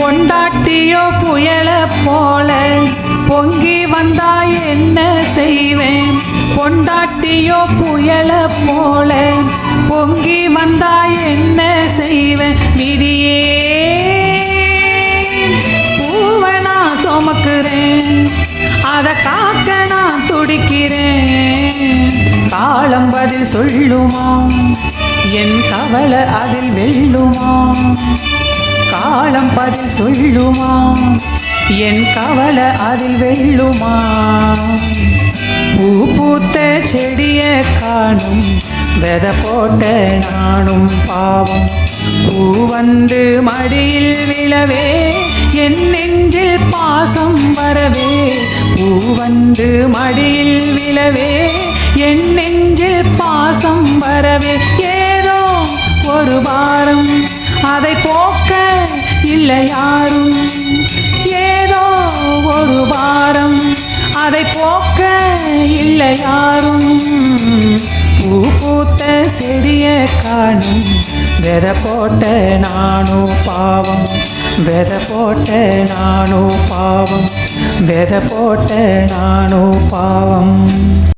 பொண்டாட்டியோ புயல போல பொங்கி வந்தா என்ன செய்வேன்? பொண்டாட்டியோ புயல போல பொங்கி வந்தா என்ன செய்வேன்? விதியே பூவை நான் சுமக்கிறேன் அதை காக்க நான் துடிக்கிறேன். காலம் பதில் சொல்லுமா? என் கவலை அதில் வெல்லுமா? காலம் பதில் சொல்லுமா? என் கவலை அதில் வெல்லுமா? பூ பூத்த செடிய காணும் வெத போட்ட நானும் பாவம். பூ வந்து மடியில் விழவே என் நெஞ்சில் பாசம் வரவே. பூ வந்து மடியில் விழவே என் நெஞ்சில் பாசம் வரவே. யாரும் ஏதோ ஒரு வாரம் அதை போக்க இல்லை யாரும். பூ பூத்த செடிய காணும். வெத போட்ட நானும் பாவம். வெத போட்ட நானும் பாவம். வெத போட்ட நானும் பாவம்.